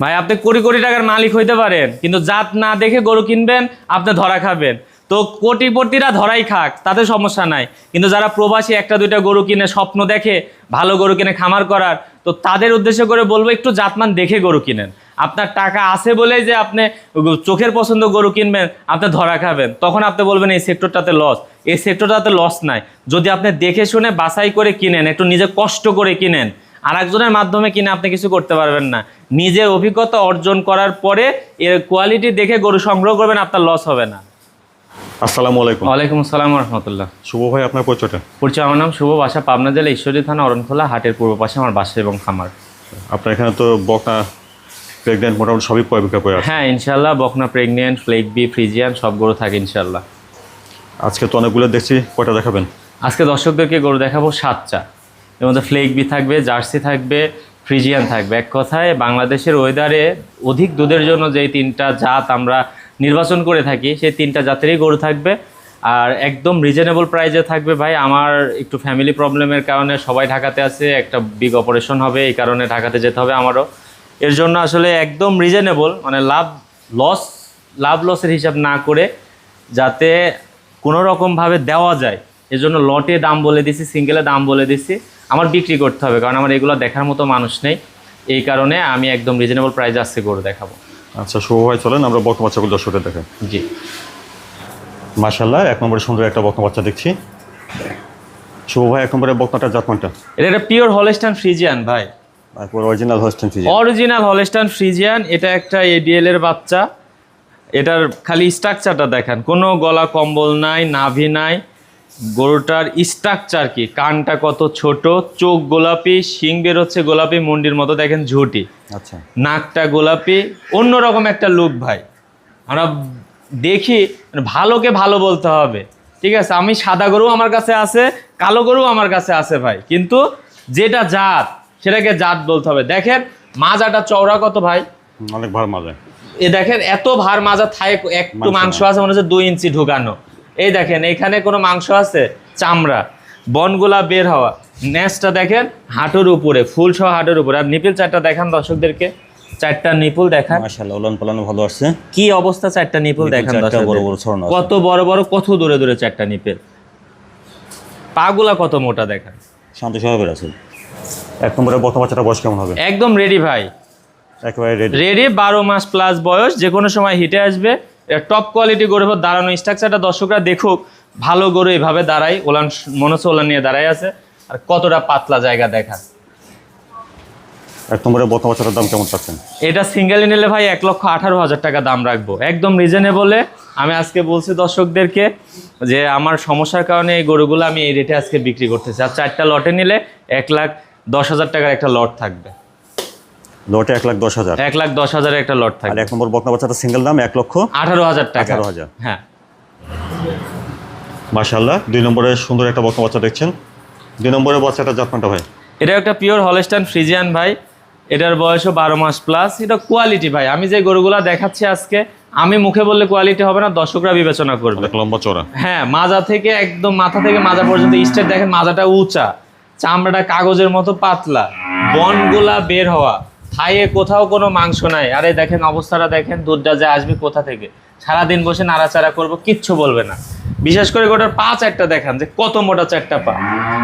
ভাই, আপনি কোটি কোটি টাকার মালিক হইতে পারেন, কিন্তু জাত না দেখে গরু কিনবেন, আপনি ধরা খাবেন। তো কোটিপতিরা ধরাই খাক, তাতে সমস্যা নাই। কিন্তু যারা প্রবাসী, একটা দুইটা গরু কিনে, স্বপ্ন দেখে, ভালো গরু কিনে, খামার করার, তো তাদের উদ্দেশ্য করে বলব, একটু জাতমান দেখে গরু কিনেন। আপনার টাকা আছে বলেই যে আপনি চোখের পছন্দ গরু কিনবেন, আপনি ধরা খাবেন। তখন আপনি বলবেন, এই সেক্টরটাতে লস এই সেক্টরটাতে লস নাই। যদি আপনি দেখে শুনে বাছাই করে কিনেন, একটু নিজে কষ্ট করে কিনেন আর একজনের মাধ্যমে কিনে আপনি কিছু করতে পারবেন না। নিজের অভিজ্ঞতা অর্জন করার পরে এর কোয়ালিটি দেখে গরু সংগ্রহ করবেন আপনার লস হবে না। আসসালামু আলাইকুম। ওয়ালাইকুম আসসালাম রহমতুল্লাহ শুভ ভাই আপনার পরিচয়টা? পরিচয় আমার নাম শুভ বাসা পাবনা জেলা ঈশ্বরী থানা অরণখোলা হাটের পূর্ব পাশে আমার বাসা এবং খামার। আপনার এখানে তো বকনা প্রেগনেন্ট মোটামুটি সবই বিক্রয় করে হ্যাঁ ইনশাল্লাহ বকনা প্রেগনেন্ট ফ্লেক বি ফ্রিজিয়ান সব গরু থাকে ইনশাল্লাহ আজকে তো অনেকগুলো দেখছি কয়টা দেখাবেন? আজকে দর্শকদেরকে গরু দেখাবো সাতটা। এর মধ্যে ফ্লেক বি থাকবে, জার্সি থাকবে, ফ্রিজিয়ান থাকবে। এক কথায় বাংলাদেশের ওয়েদারে অধিক দুধের জন্য যেই তিনটা জাত আমরা নির্বাচন করে থাকি, সেই তিনটা জাতেরই গরু থাকবে। আর একদম রিজনেবল প্রাইজে থাকবে ভাই। আমার একটু ফ্যামিলি প্রবলেমের কারণে সবাই ঢাকাতে আছে, একটা বিগ অপারেশন হবে, এই কারণে ঢাকাতে যেতে হবে আমারও। এর জন্য আসলে একদম রিজনেবল মানে লাভ লস লাভ লসের হিসাব না করে যাতে কোনো রকমভাবে দেওয়া যায়। এজন্য লটে দাম বলে দিছি সিঙ্গেলে দাম বলে দিছি। আমার বিক্রি করতে হবে কারণ আমার এগুলো দেখার মতো মানুষ নেই। এই কারণে আমি একদম রিজনেবল প্রাইস আসছে গরু দেখাবো। আচ্ছা শুভ ভাই চলেন আমরা বকনা বাচ্চাগুলো দর্শকের দেখেন জি। মাশাল্লাহ এক নম্বরে সুন্দর একটা বকনা বাচ্চা দেখছি। শুভ ভাই এক নম্বরে বকনাটা জাতমানটা এটা একটা পিওর হলেস্টান ফ্রিজিয়ান ভাই। তারপর অরিজিনাল হোস্টেন ফিজি অরিজিনাল হলেস্টান ফ্রিজিয়ান এটা একটা এডিএল এর বাচ্চা। এটার খালি স্ট্রাকচারটা দেখেন। কোনো গলা কম্বল নাই নাভি নাই। গরুটার স্ট্রাকচার কি? কানটা কত ছোট? চোখ গোলাপি শিং বের হচ্ছে গোলাপি মন্ডির মতো দেখেন ঝুটি। আচ্ছা। নাকটা গোলাপি অন্যরকম একটা লুক ভাই। আমরা দেখি ভালোকে ভালো বলতে হবে। ঠিক আছে? আমি সাদা গরু আমার কাছে আছে কালো গরু আমার কাছে আছে ভাই। কিন্তু যেটা জাত সেটাকে জাত বলতে হবে। দেখেন মাজাটা চওড়া কত ভাই? অনেক ভালো মজা। এ দেখেন এত ভার মাজা থায় একটু মাংস আছে মনে হচ্ছে দুই ইঞ্চি ঢুকানো। এই দেখেন এখানে কোনো মাংস আছে? চামড়া। বনগুলা বের হওয়া। নেসটা দেখেন হাঁটুর উপরে ফুল সহ হাঁটুর উপরে। আর নিপিল চারটা দেখান দর্শকদেরকে। চারটা নিপুল দেখান। মাশাআল্লাহ পালানো ভালো আসছে কি অবস্থা চারটা নিপুল দেখান বড় বড় ছড়ানো কত বড় বড় কত দূরে দূরে চারটা নিপেল। পাগুলা কত মোটা দেখান। শান্ত স্বভাবের আছে। এক নম্বরে বকনা বাচ্চাটা বয়স কেমন হবে? একদম রেডি ভাই। একেবারে রেডি রেডি বারো মাস প্লাস বয়স যে কোনো সময় হিটে আসবে। টপ কোয়ালিটি গরু দাঁড়ানো স্ট্রাকচারটা দর্শকরা দেখুক ভালো গরু এইভাবে দাঁড়ায় ওলান মনে হচ্ছে ওলান নিয়ে দাঁড়ায় আছে আর কতটা পাতলা জায়গা দেখা এক নম্বরে বকনা বাচ্চাটার দাম কেমন চাচ্ছেন? এটা সিঙ্গেল নিলে ভাই এক লক্ষ আঠারো হাজার টাকা দাম রাখব। একদম রিজনেবলে আমি আজকে বলছি দর্শকদেরকে যে আমার সমস্যার কারণে এই গরুগুলো আমি এই রেটে আজকে বিক্রি করতেছি। আর চারটা লটে নিলে এক লাখ দশ হাজার টাকার একটা লট থাকবে। লটে এক লাখ দশ হাজার। এক লাখ দশ হাজারের একটা লট আর এক নম্বর বকনা বাচ্চাটা সিঙ্গেল দাম এক লক্ষ আঠারো হাজার টাকা। 18,000 হ্যাঁ। মাশাল্লাহ দুই নম্বরে সুন্দর একটা বকনা বাচ্চা দেখছেন। দুই নম্বরে বাচ্চাটা জাতমানটা ভাই? এটা একটা পিওর হলেস্টান ফ্রিজিয়ান ভাই। এটার বয়সও বারো মাস প্লাস এটা কোয়ালিটি ভাই। আমি যে গরুগুলা দেখাচ্ছি আজকে আমি মুখে বললে কোয়ালিটি হবে না দর্শকরা বিবেচনা করবে। লম্বা চড়া হ্যাঁ মাজা থেকে একদম মাথা থেকে মাজা পর্যন্ত স্টেট দেখেন মাজাটা উঁচা। চামড়াটা কাগজের মতো পাতলা। বনগুলা বের হওয়া। থাইয়ে কোথাও কোনো মাংস নাই। আরে দেখেন অবস্থাটা দেখেন দুধটা যে আসবে কোথা থেকে? সারাদিন বসে নাড়াচাড়া করব কিচ্ছু বলবে না। বিশেষ করে গোটার পা চারটা দেখান যে কত মোটা চারটা পা।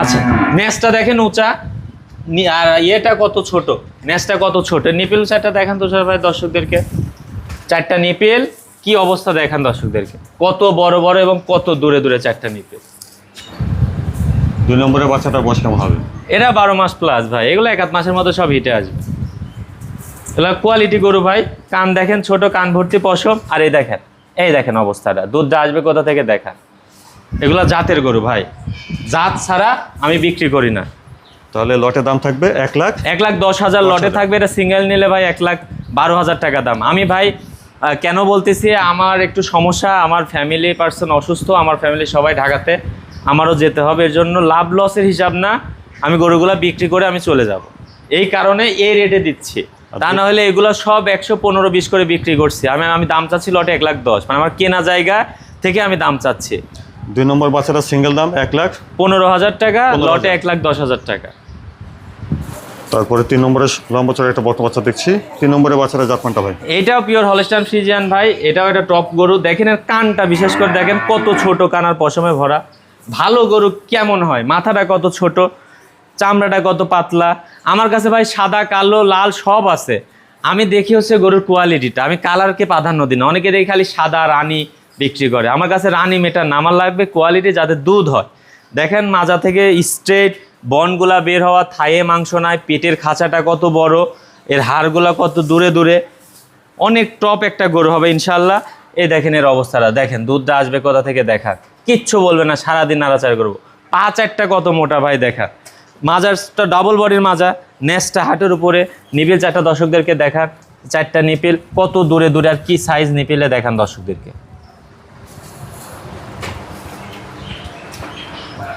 আচ্ছা নেসটা দেখেন উঁচা আর ইয়েটা কত ছোট? নেসটা কত ছোট? নিপিল চারটা দেখান তো ভাই দর্শকদেরকে। চারটা নিপিল কি অবস্থা দেখান দর্শকদেরকে? কত বড় বড় এবং কত দূরে দূরে চারটা নিপেল। দুই নম্বরে বাচ্চাটার বয়স কেমন হবে? এরা বারো মাস প্লাস ভাই এগুলো এক আধ মাসের মতো সব হিটে আসবে। এগুলো কোয়ালিটি গরু ভাই কান দেখেন ছোট কান ভর্তি পশম আর এই দেখেন এই দেখেন অবস্থাটা। দুধটা আসবে কোথা থেকে দেখা এগুলো জাতের গরু ভাই। জাত ছাড়া আমি বিক্রি করি না। তাহলে লটের দাম থাকবে এক লাখ? এক লাখ দশ হাজার লটে থাকবে এটা সিঙ্গেল নিলে ভাই এক লাখ বারো হাজার টাকা দাম। আমি ভাই কেন বলতেছি আমার একটু সমস্যা আমার ফ্যামিলি পার্সন অসুস্থ আমার ফ্যামিলি সবাই ঢাকাতে আমারও যেতে হবে এর জন্য লাভ লসের হিসাব না। আমি গরুগুলা বিক্রি করে আমি চলে যাব। এই কারণে এই রেটে দিচ্ছি। তা না হলে এগুলো সব একশো পনেরো বিশ করে বিক্রি করছি। আমি আমি দাম চাচ্ছি লটে এক লাখ দশ। মানে আমার কেনা জায়গা থেকে আমি দাম চাচ্ছি। দুই নম্বর বাচ্চাটার সিঙ্গেল দাম এক লাখ। পনেরো হাজার টাকা লটে এক লাখ দশ হাজার টাকা। তারপরে তিন নম্বরে লম্বা চড়া একটা বকনা বাচ্চা দেখছি। তিন নম্বরে বাচ্চারা জাতমানটা ভাই? এটাও পিওর হলস্টাইন ফ্রিজিয়ান ভাই। এটাও একটা টপ গরু। দেখেন এর কানটা বিশেষ করে দেখেন কত ছোট কান আর পশমে ভরা। ভালো গরু কেমন হয়? মাথাটা কত ছোট? চামড়াটা কত পাতলা। আমার কাছে ভাই সাদা, কালো, লাল সব আছে। আমি দেখি হচ্ছে গরুর কোয়ালিটিটা আমি কালারকে প্রাধান্য দিই না। অনেকে দেখি খালি সাদা রানী বিক্রি করে। আমার কাছে রানী মেটার নামার লাগবে কোয়ালিটি যাতে দুধ হয়। দেখেন মাজা থেকে স্ট্রেট বনগুলা বের হওয়া থায়ে মাংস নাই, পেটের খাঁচাটা কত বড়, এর হাড়গুলা কত দূরে দূরে। অনেক টপ একটা গরু হবে ইনশাল্লাহ এই দেখেন এর অবস্থাটা। দেখেন, দুধটা আসবে কোথা থেকে দেখা কিচ্ছু বলবে না, সারাদিন নাড়াচাড়া করব। পা চারটা কত মোটা ভাই দেখা মাজারটা ডাবল বডির মাজা। নেসটা হাটের উপরে। নিপিল চারটা দর্শকদেরকে দেখান চারটা নিপিল। কত দূরে দূরে আর কি সাইজ নিপিলে দেখান দর্শকদেরকে।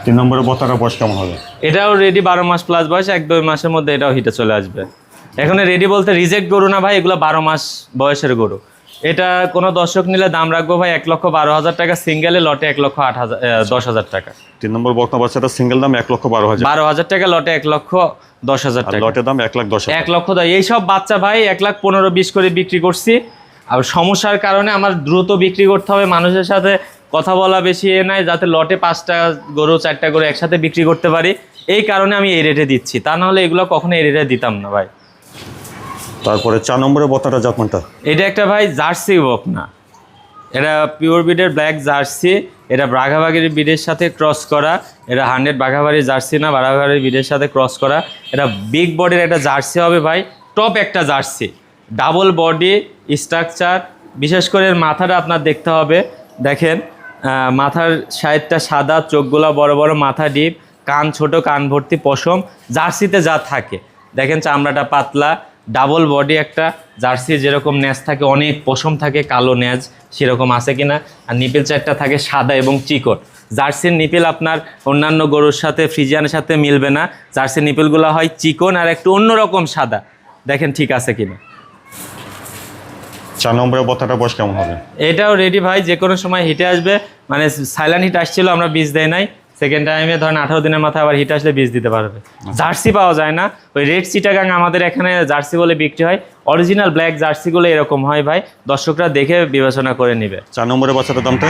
তিন নম্বরে বকনাটার বয়স কেমন হবে? এটাও রেডি বারো মাস প্লাস বয়স। এক দুই মাসের মধ্যে এটাও হিটে চলে আসবে। এখন রেডি বলতে রিজেক্ট গরু না ভাই এগুলো বারো মাস বয়সের গরু। এটা কোনো দর্শক নিলে দাম রাখব ভাই এক লক্ষ বারো হাজার টাকা সিঙ্গেলে লটে এক লক্ষ আট হাজার দশ হাজার টাকা। তিন নম্বর বকনা বাচ্চাটা সিঙ্গেল দাম এক লক্ষ বারো হাজার। বারো হাজার টাকা লটে এক লক্ষ দশ হাজার টাকা। লটের দাম এক লাখ দশ এক লক্ষ দশ এইসব বাচ্চা ভাই এক লাখ পনেরো বিশ করে বিক্রি করছি। আর সমস্যার কারণে আমার দ্রুত বিক্রি করতে হবে মানুষের সাথে কথা বলা বেশি এ নাই যাতে লটে পাঁচটা গরু চারটা গরু একসাথে বিক্রি করতে পারি। এই কারণে আমি এই রেটে দিচ্ছি। তা নাহলে এগুলো কখনো এই রেটে দিতাম না ভাই। তারপরে চার নম্বরে বকনাটা জাতমানটা এটা একটা ভাই জার্সি বক না। এটা পিওর বিডের ব্ল্যাক জার্সি, এটা বাঘাবাগির বিডের সাথে ক্রস করা, এটা হান্ড্রেড বাঘাবাড়ির জার্সি না, বাঘাবাড়ির বিডের সাথে ক্রস করা। এটা বিগ বডির একটা জার্সি হবে ভাই, টপ একটা জার্সি। ডাবল বডি, স্ট্রাকচার, বিশেষ করে মাথাটা আপনার দেখতে হবে। দেখেন মাথার সাইডটা সাদা, চোখগুলো বড় বড়, মাথা ডিপ, কান ছোট, কান ভর্তি পশম, জার্সিতে যা থাকে। দেখেন চামড়াটা পাতলা ডাবল বডি একটা জার্সি যেরকম ন্যাজ থাকে অনেক পশম থাকে কালো ন্যাজ সেরকম আছে কিনা। আর নিপেল চারটা থাকে সাদা এবং চিকন। জার্সির নিপেল আপনার অন্যান্য গরুর সাথে ফ্রিজিয়ানের সাথে মিলবে না। জার্সির নিপেলগুলো হয় চিকন আর একটু অন্যরকম সাদা। দেখেন ঠিক আছে কিনা। চার নম্বরের বকনাটার বয়স কেমন হবে? এটাও রেডি ভাই যে কোনো সময় হিটে আসবে। মানে সাইলেন্ট হিট আসছিল আমরা বীজ দেয় নাই। সেকেন্ড টাইমে ধরেন আঠারো দিনের মাথায় আবার হিট আসলে বীজ দিতে পারবে। জার্সি পাওয়া যায় না। ওই রেড চিটাগাং আমাদের এখানে জার্সি বলে বিক্রি হয়। অরিজিনাল ব্ল্যাক জার্সিগুলো এরকম হয় ভাই। দর্শকরা দেখে বিবেচনা করে নেবে। চার নম্বরে বাচ্চাটার দামটা?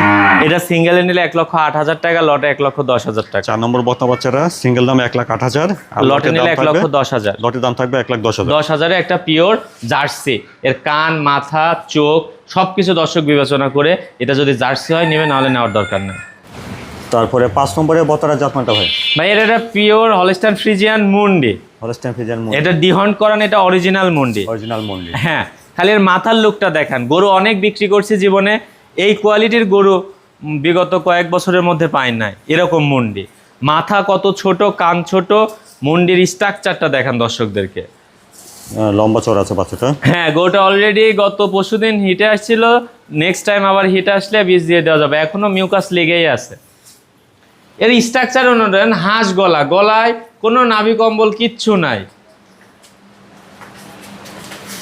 এটা সিঙ্গেলে নিলে এক লক্ষ আট হাজার টাকা লটে এক লক্ষ দশ হাজার টাকা। চার নম্বর বকনা বাচ্চারা সিঙ্গেল দাম এক লাখ আট হাজার লটে নিলে এক লক্ষ দশ হাজার। লটের দাম থাকবে এক লাখ দশ হাজার। দশ হাজারে একটা পিওর জার্সি এর কান মাথা চোখ সব কিছু দর্শক বিবেচনা করে এটা যদি জার্সি হয় নেবে নাহলে নেওয়ার দরকার নেই। তারপরে পাঁচ নম্বরে বতরা জাতমানটা ভাই? ভাই এটা একটা পিওর হলস্টাইন ফ্রিজিয়ান মুন্ডি হলস্টাইন ফিজান এটা ডিহন্ট করান এটা অরিজিনাল মুন্ডি অরিজিনাল মন্ডি হ্যাঁ খালি এর মাথার লুকটা দেখান। গরু অনেক বিক্রি করছে জীবনে এই কোয়ালিটির গরু বিগত কয়েক বছরের মধ্যে পায় নাই এরকম মুন্ডি মাথা কত ছোট কান ছোট মুন্ডির স্ট্রাকচারটা দেখান দর্শকদেরকে। লম্বা চড়া আছে বাচ্চাটা। হ্যাঁ গরুটা অলরেডি গত পরশুদিন হিটে আসছিল নেক্সট টাইম আবার হিট আসলে বীজ দিয়ে দেওয়া যাবে। এখনও মিউকাস লেগেই আছে। এর স্ট্রাকচার অনুযায়ী হাঁস গলা। গলায় কোনো নাভি কম্বল কিচ্ছু নাই।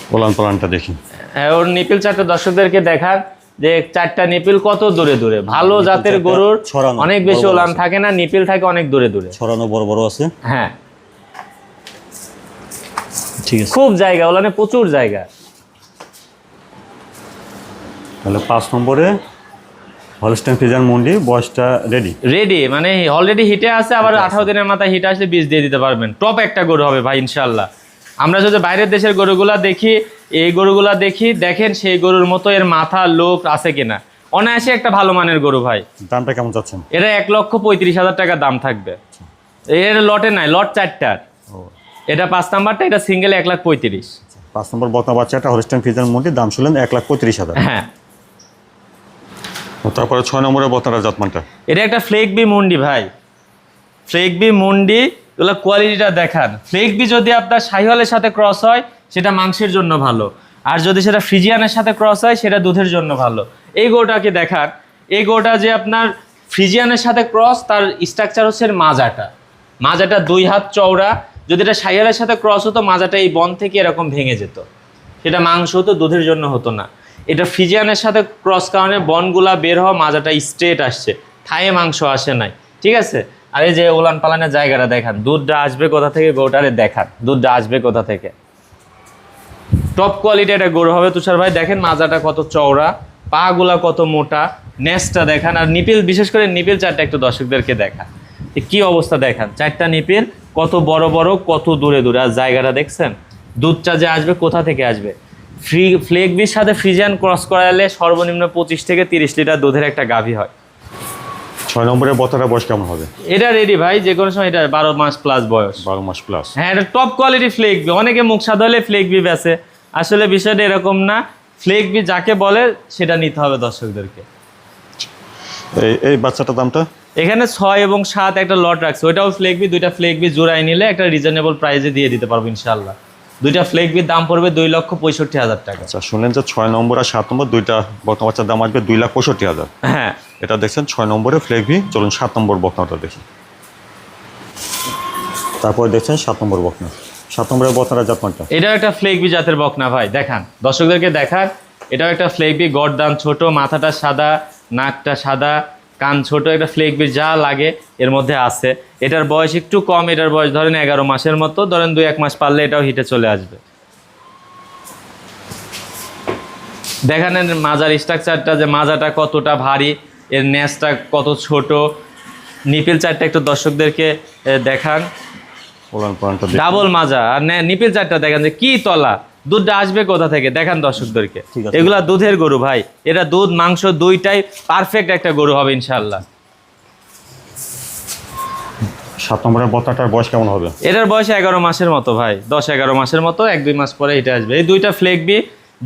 পোলান পোলানটা দেখি। হ্যাঁ, ওর নিপিল চারটা দর্শকদেরকে দেখার যে চারটা নিপিল কত দূরে দূরে। ভালো জাতের গরুর অনেক বেশি ওলান থাকে না নিপিল থাকে অনেক দূরে দূরে। ছড়ানো বড় বড় আছে? হ্যাঁ। ঠিক আছে। খুব জায়গা ওলানে প্রচুর জায়গা। তাহলে পাঁচ নম্বরে হলস্টাইন ফিজান মন্ডি বয়সটা রেডি রেডি মানে অলরেডি হিটে আছে আবার আঠারো দিনের মাথায় হিটে আসলে বীজ দিয়ে দিতে পারবেন। টপ একটা গরু হবে ভাই ইনশাল্লাহ আমরা যদি বাইরের দেশের গরুগুলা দেখি এই গরুগুলা দেখি দেখেন সেই গরুর মতো এর মাথা লোক আছে কিনা। অনায়াসে একটা ভালো মানের গরু ভাই। দামটা কেমন যাচ্ছেন এটা এক লক্ষ পঁয়ত্রিশ হাজার টাকা দাম থাকবে। এর লটে নাই লট চারটার। এটা পাঁচ নাম্বারটা এটা সিঙ্গেল এক লাখ পঁয়ত্রিশ। পাঁচ নম্বর বকনা বাচ্চাটা হলস্টাইন ফিজান মন্ডি দাম ছিলেন এক লাখ পঁয়ত্রিশ হাজার। হ্যাঁ। তারপরে ছয় নম্বরে বতারা জাতমানটা। এটা একটা ফ্লেক বি মুন্ডি ভাই। ফ্লেক বি মুন্ডি, এগুলো কোয়ালিটিটা দেখান। ফ্লেক বি যদি আপনার শাহিওয়ালের সাথে ক্রস হয়, সেটা মাংসের জন্য ভালো। আর যদি সেটা ফ্রিজিয়ানের সাথে ক্রস হয়, সেটা দুধের জন্য ভালো। এই গোটাকে দেখান। এই গোটা যে আপনার ফ্রিজিয়ানের সাথে ক্রস তার স্ট্রাকচার হচ্ছে মাজাটা। মাজাটা দুই হাত চওড়া। যদি এটা শাহিওয়ালের সাথে ক্রস হতো, মাজাটা এই বন থেকে এরকম ভেঙে যেত। সেটা মাংস হতো, দুধের জন্য হতো না। এটা ফিজিয়ানের সাথে ক্রস কারণে বনগুলা বের হওয়া মাজাটা স্ট্রেট আসছে। থায়ে মাংস আসে নাই। ঠিক আছে? আর এই যে উলান পালানের জায়গাটা দেখান। দুধটা আসবে কোথা থেকে? গরুটারে দেখান। দুধটা আসবে কোথা থেকে? টপ কোয়ালিটি একটা গরু হবে তুষার ভাই। দেখেন মাজাটা কত চওড়া পা গুলা কত মোটা, নেসটা দেখান। আর নিপিল, বিশেষ করে নিপিল চারটা একটু দর্শকদেরকে দেখান। কি অবস্থা দেখান? চারটা নিপিল, কত বড় বড়, কত দূরে দূরে। আর জায়গাটা দেখছেন? দুধটা যে আসবে কোথা থেকে আসবে? ফ্রি ফ্লেগবির সাথে ফ্রিজিয়ান ক্রস করালে সর্বনিম্ন পঁচিশ থেকে তিরিশ লিটার দুধের একটা গাভী হয়। ছয় নম্বরের বক্তাটা বয়স কেমন হবে? এটা রেডি ভাই যে কোনো সময় এটা বারো মাস প্লাস বয়স। বারো মাস প্লাস হ্যাঁ এটা টপ কোয়ালিটি ফ্লেক বি। অনেকে মুখ সাদা হলে ফ্লেক বি বেছে। আসলে বিষয়টা এরকম না ফ্লেক বি যাকে বলে সেটা নিতে হবে দর্শকদেরকে। এই এই বাচ্চাটার দামটা? এখানে ছয় এবং সাত একটা লট রাখছে। ওইটাও ফ্লেক বি দুইটা ফ্লেক বি জোড়াই নিলে একটা রিজনেবল প্রাইসে দিয়ে দিতে পারব ইনশাল্লাহ দুইটা ফ্লেক বির দাম পড়বে দুই লক্ষ পঁয়ষট্টি হাজার টাকা। আচ্ছা শুনলেন যে ছয় নম্বর আর সাত নম্বর দুইটা বাচ্চার দাম আসবে দুই লাখ পঁয়ষট্টি হাজার। হ্যাঁ। এটা দেখছেন ছয় নম্বরে ফ্লেগভি চলুন সাত নম্বর বকনাটা দেখি। তারপরে দেখছেন সাত নম্বর বকনা সাত নম্বরের বকনাটা জাতমানটা এটাও একটা ফ্লেক বি জাতের বকনা ভাই দেখান। দর্শকদেরকে দেখান এটাও একটা ফ্লেক বি গরদান ছোট মাথাটা সাদা নাকটা সাদা কান ছোট একটা ফ্লেক বি যা লাগে এর মধ্যে আছে। এটার বয়স একটু কম এটার বয়স ধরেন এগারো মাসের মতো ধরেন দুই এক মাস পারলে এটাও হিটে চলে আসবে। দেখেন মাজার স্ট্রাকচারটা যে মাজাটা কতটা ভারী এর ন্যাসটা কত ছোট। নিপিল চারটা একটু দর্শকদেরকে দেখান। ডাবল মাজা। আর নিপিল চারটা দেখেন যে কি তলা। দুধটা আসবে কোথা থেকে? দেখান দর্শকদেরকে। এগুলা দুধের গরু ভাই। এটা দুধ মাংস দুইটাই পারফেক্ট একটা গরু হবে ইনশাল্লাহ সাত নম্বরের বকনাটার বয়স কেমন হবে? এটার বয়স এগারো মাসের মতো ভাই। দশ এগারো মাসের মতো এক দুই মাস পরে এটা আসবে। এই দুইটা ফ্লেকবি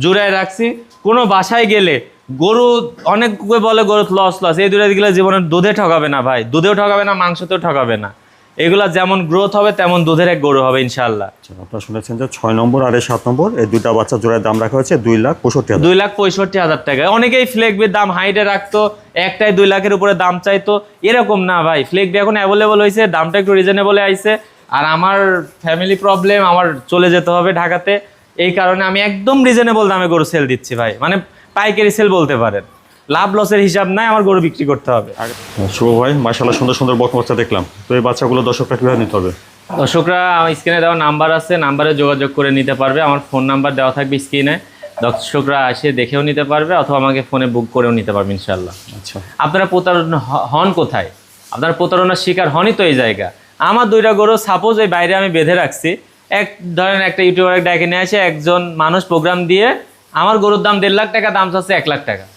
জুড়ায় রাখছি। কোনো বাসায় গেলে গরু অনেক বলে গরু লস লস এই দুইটা গেলে জীবনে দুধে ঠকাবে না ভাই। দুধেও ঠকাবে না মাংসতেও ঠকাবে না। এগুলা যেমন গ্রোথ হবে তেমন দুধের এক গরু হবে ইনশাল্লাহ আচ্ছা, আপনারা শুনেছেন যে ছয় নম্বর আর সাত নম্বর এই দুইটা বাচ্চা জোড়ায় দাম রাখা হয়েছে দুই লাখ পঁয়ষট্টি দুই লাখ পঁয়ষট্টি হাজার টাকা। অনেকেই ফ্লেকবির দাম হাইটে রাখতো একটাই দুই লাখের উপরে দাম চাইতো। এরকম না ভাই ফ্লেকবি এখন অ্যাভেলেবল হয়েছে দামটা একটু রিজনেবলে আইছে। আর আমার ফ্যামিলি প্রবলেম আমার চলে যেতে হবে ঢাকাতে। এই কারণে আমি একদম রিজনেবল দামে গরু সেল দিচ্ছি ভাই। মানে পাইকারি সেল বলতে পারেন। লাভ লসের হিসাব নাই আমার গরু বিক্রি করতে হবে। শুভ ভাই মার্শাল্লাহ সুন্দর সুন্দর বকনা বাচ্চা দেখলাম। তো এই বাচ্চাগুলো দর্শকরা কীভাবে নিতে হবে? দর্শকরা আমার স্ক্রিনে দেওয়া নাম্বার আছে নাম্বারে যোগাযোগ করে নিতে পারবে। আমার ফোন নাম্বার দেওয়া থাকবে স্ক্রিনে। দর্শকরা এসে দেখেও নিতে পারবে অথবা আমাকে ফোনে বুক করেও নিতে পারবে ইনশাল্লাহ আচ্ছা। আপনারা প্রতারণা হ- হন কোথায়? আপনারা প্রতারণার শিকার হনই তো এই জায়গা। আমার দুইটা গরু সাপোজ এই বাইরে আমি বেঁধে রাখছি। এক ধরেন একটা ইউটিউবার ডাকে নিয়ে আসে একজন মানুষ প্রোগ্রাম দিয়ে আমার গরুর দাম দেড় লাখ টাকা দাম চাচ্ছে এক লাখ টাকা।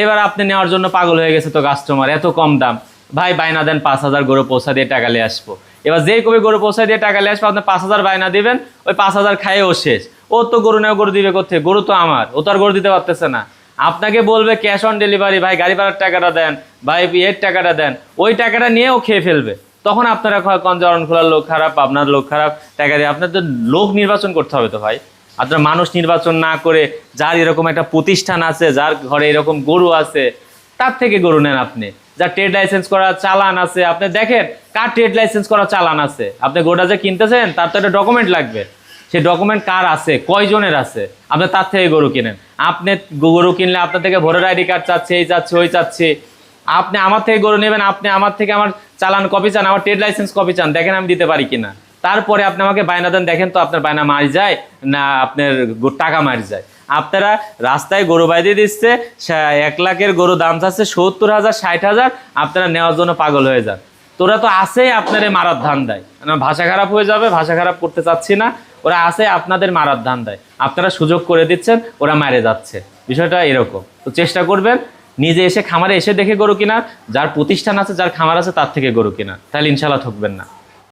এবার আপনি নেওয়ার জন্য পাগল হয়ে গেছে তো কাস্টমার এত কম দাম। ভাই, বায়না দেন, পাঁচ হাজার গরু পৌঁছা দিয়ে টাকা নিয়ে আসব। এবার যেই কবি গরু পৌঁছা দিয়ে টাকা নিয়ে আসব, আপনি পাঁচ হাজার বায়না দিবেন, ওই পাঁচ হাজার খাইয়ে ও শেষ। ও তো গরু নেওয়া গরু দিবে কোথায় গরু তো আমার, ও তো আর গরু দিতে পারতেছে না। আপনাকে বলবে ক্যাশ অন ডেলিভারি ভাই, গাড়ি ভাড়ার টাকাটা দেন, ভাই এর টাকাটা দেন। ওই টাকাটা নিয়ে ও খেয়ে ফেলবে। তখন আপনারা কন খোলার লোক খারাপ আপনার লোক খারাপ, টাকা দিয়ে আপনার তো লোক নির্বাচন করতে হবে তো ভাই। আপনার মানুষ নির্বাচন না করে যার এরকম একটা প্রতিষ্ঠান আছে, যার ঘরে এরকম গরু আছে, তার থেকে গরু নেন আপনি। যার ট্রেড লাইসেন্স করা চালান আছে, আপনি দেখেন কার ট্রেড লাইসেন্স করা চালান আছে। আপনি গরুটা যে কিনতেছেন, তার তো একটা ডকুমেন্ট লাগবে। সেই ডকুমেন্ট কার আছে? কয়জনের আছে? আপনি তার থেকে গরু কিনেন। আপনি গরু কিনলে আপনার থেকে ভোটার আইডি কার্ড চাচ্ছে, এই চাচ্ছে, ওই চাচ্ছে। আপনি আমার থেকে গরু নেবেন, আপনি আমার থেকে আমার চালান কপি চান, আমার ট্রেড লাইসেন্স কপি চান, দেখেন আমি দিতে পারি কিনা। তারপরে আপনি আমাকে বায়না দেন, দেখেন তো আপনার বায়না মারি যায় না আপনার টাকা মারি যায়। আপনারা রাস্তায় গরু বাইরে দিচ্ছে এক লাখের গরু দাম চাচ্ছে সত্তর হাজার, ষাট হাজার, আপনারা নেওয়ার জন্য পাগল হয়ে যান। তোরা তো আসেই আপনারে মারার ধান দেয় ভাষা খারাপ হয়ে যাবে, ভাষা খারাপ করতে চাচ্ছি না। ওরা আসে আপনাদের মারার ধান দেয় আপনারা সুযোগ করে দিচ্ছেন, ওরা মারে যাচ্ছে। বিষয়টা এরকম। তো চেষ্টা করবেন, নিজে এসে খামারে এসে দেখে গরু কিনা যার প্রতিষ্ঠান আছে, যার খামার আছে, তার থেকে গরু কিনা তাহলে ইনশাল্লাহ ঠকবেন না।